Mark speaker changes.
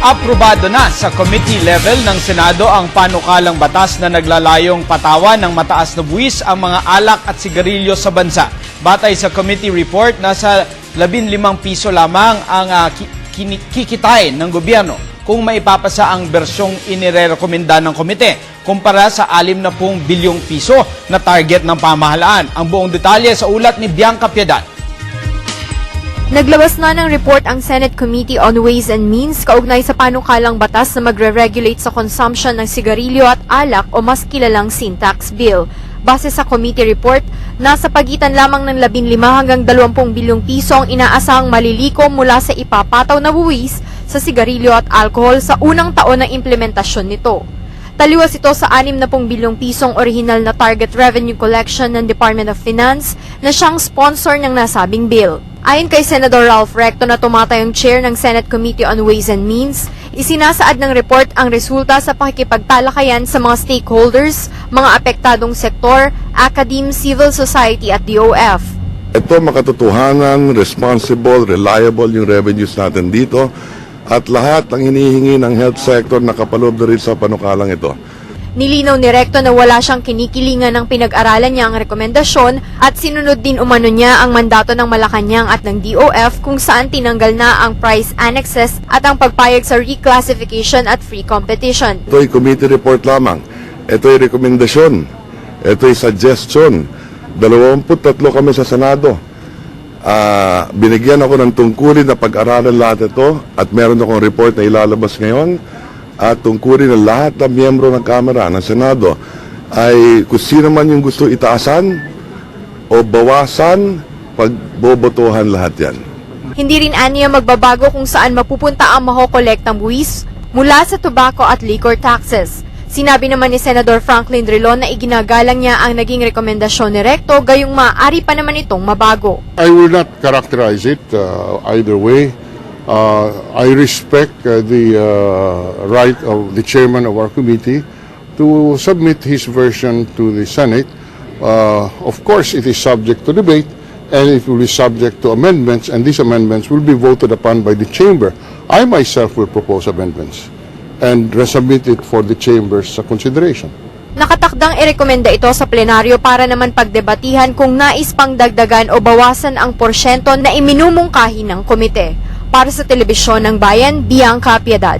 Speaker 1: Aprobado na sa committee level ng Senado ang panukalang batas na naglalayong patawan ng mataas na buwis ang mga alak at sigarilyo sa bansa. Batay sa committee report, nasa 15 piso lamang ang ki- kini- kikitay ng gobyerno kung maipapasa ang bersyong inirekomenda ng komite kumpara sa 60 bilyong piso na target ng pamahalaan. Ang buong detalye sa ulat ni Bianca Piedad.
Speaker 2: Naglabas na ng report ang Senate Committee on Ways and Means kaugnay sa panukalang batas na magre-regulate sa consumption ng sigarilyo at alak o mas kilalang sin tax bill. Base sa committee report, nasa pagitan lamang ng 15 hanggang 20 bilyong piso ang inaasahang maliliko mula sa ipapataw na buwis sa sigarilyo at alcohol sa unang taon ng implementasyon nito. Taliwas ito sa 60 bilyong pisong original na target revenue collection ng Department of Finance na siyang sponsor ng nasabing bill. Ayon kay Senador Ralph Recto na tumatayong chair ng Senate Committee on Ways and Means, isinasaad ng report ang resulta sa pakikipagtalakayan sa mga stakeholders, mga apektadong sektor, academe, civil society at DOF.
Speaker 3: Ito makatotohanan, responsible, reliable yung revenues natin dito at lahat ng hinihingi ng health sector nakapaloob na rin sa panukalang ito.
Speaker 2: Nilinaw ni Recto na wala siyang kinikilingan ng pinag-aralan niya ang rekomendasyon at sinunod din umano niya ang mandato ng Malacanang at ng DOF kung saan tinanggal na ang price annexes at ang pagpayag sa reclassification at free competition.
Speaker 3: Ito ay committee report lamang. Ito ay rekomendasyon. Ito ay suggestion. 23 kami sa Senado. Ah, binigyan ako ng tungkulin na pag-aralan lahat ito at meron akong report na ilalabas ngayon at tungkulin na lahat ng miyembro ng Kamara ng Senado ay kung sino man yung gusto itaasan o bawasan, pagbobotohan lahat yan.
Speaker 2: Hindi rin aniya magbabago kung saan mapupunta ang makokolektang buwis mula sa tobacco at liquor taxes. Sinabi naman ni Senador Franklin Drilon na iginagalang niya ang naging rekomendasyon ni Recto gayong maaari pa naman itong mabago.
Speaker 4: I will not characterize it uh, either way. Uh, I respect uh, the uh, right of the chairman of our committee to submit his version to the Senate. Uh, of course, it is subject to debate and it will be subject to amendments, and these amendments will be voted upon by the chamber. I myself will propose amendments and resubmit it for the chambers consideration.
Speaker 2: Nakatakdang irekomenda ito sa plenaryo para naman pagdebatihan kung nais pang dagdagan o bawasan ang porsyento na iminumungkahi ng komite. Para sa Telebisyon ng Bayan, Bianca Piedad.